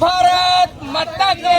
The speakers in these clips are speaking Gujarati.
ભારત માતા કે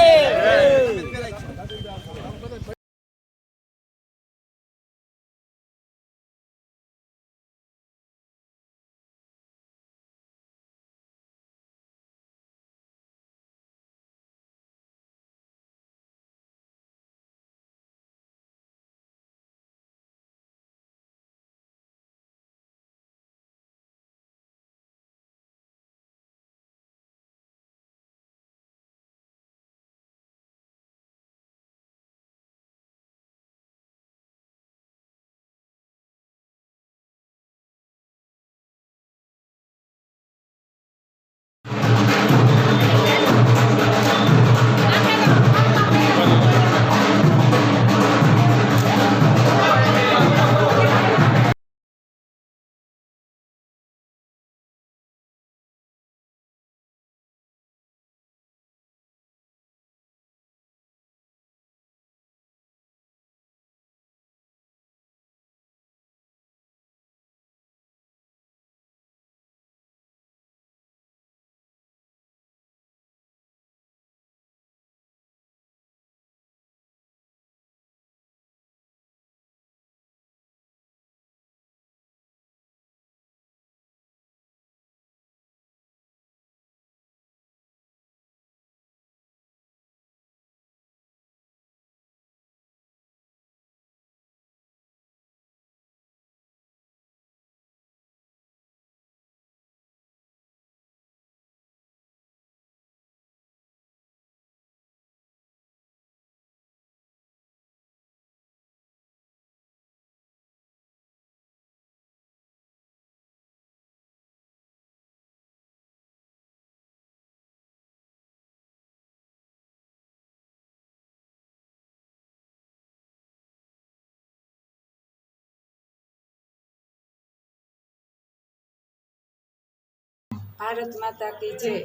ભારત માતા કી જય.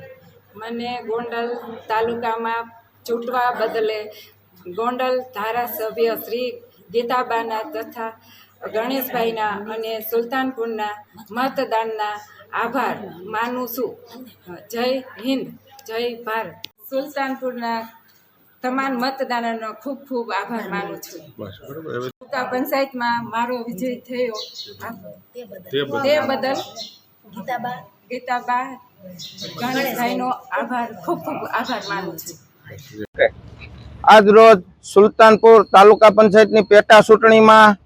મને ગોંડલ તાલુકામાં ચૂંટવા બદલે ગોંડલ ધારાસભ્ય શ્રી ગીતાબાના તથા ગણેશભાઈના અને સુલતાનપુરના મતદાનના આભાર માનું છું. જય હિન્દ જય ભારત. સુલતાનપુરના તમામ મતદારોનો ખૂબ ખૂબ આભાર માનું છું. તાલુકા પંચાયતમાં મારો વિજય થયો. તે બદલ. ગીતાબા ગણેશભાઈનો આભાર, ખૂબ ખૂબ આભાર માનું છું. આજ સુલતાનપુર તાલુકા પંચાયતની પેટા ચૂંટણીમાં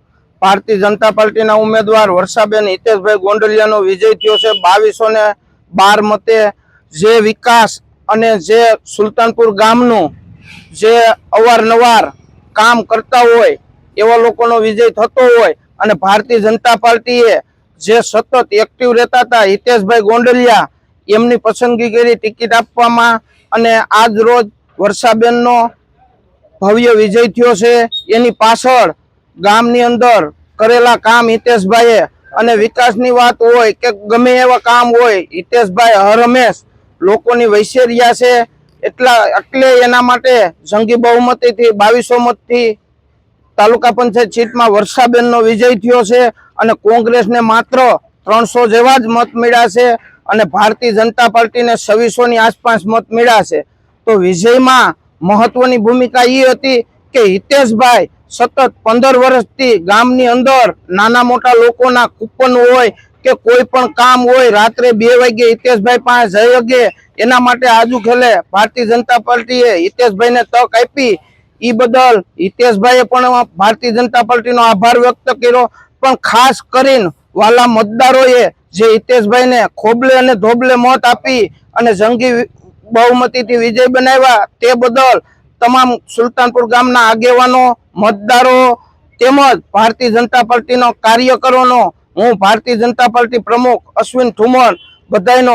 ભારતીય જનતા પાર્ટીના ઉમેદવાર વર્ષાબેન હિતેશભાઈ ગોંડલિયાનો વિજય થયો છે. બાવીસો ને બાર મતે જે વિકાસ અને જે સુલતાનપુર ગામનું જે અવારનવાર કામ કરતા હોય એવા લોકોનો વિજય થતો હોય અને ભારતીય જનતા પાર્ટીએ જે સતત એક્ટિવ રહેતા હતા, હિતેશભાઈ ગોંડલિયા એમની પસંદગી કરી ટિકિટ આપવામાં અને આજ રોજ વર્ષાબેનનો ભવ્ય વિજય થયો છે. એની પાછળ ગામની અંદર કરેલા કામ હિતેશભાઈએ અને વિકાસની વાત હોય કે ગમે એવા કામ હોય, હિતેશભાઈ હર હંમેશ લોકોની વૈશ્ય રહ્યા છે. એટલા, એટલે એના માટે જંગી બહુમતીથી, બાવીસો મતથી તાલુકા પંચાયત સીટમાં વર્ષાબેનનો વિજય થયો છે અને કોંગ્રેસને માત્ર ત્રણસો જેવા જ મત મળ્યા છે અને ભારતીય જનતા પાર્ટીને છવ્વીસોની આસપાસ મત મળ્યા છે. તો વિજયમાં મહત્વની ભૂમિકા એ હતી કે હિતેશભાઈ સતત પંદર વર્ષથી ગામની અંદર નાના મોટા લોકોના કૂપન હોય કે કોઈ પણ કામ હોય, રાત્રે બે વાગે હિતેશભાઈ પાસે જઈ શકે. એના માટે આજુ ખેલે ભારતીય જનતા પાર્ટીએ હિતેશભાઈને તક આપી ઈ બદલ હિતેશભાઈએ પણ ભારતીય જનતા પાર્ટીનો આભાર વ્યક્ત કર્યો. પણ ખાસ કરીને વાલા મતદારોએ જે હિતેશભાઈને ખોબલે અને ધોબલે મત આપી અને જંગી બહુમતીથી વિજય બનાવ્યા તે બદલ તમામ સુલતાનપુર ગામના આગેવાનો, મતદારો તેમજ ભારતીય જનતા પાર્ટીનો કાર્યકરોનો, હું ભારતીય જનતા પાર્ટી પ્રમુખ અશ્વિન ઠુમર બધાયનો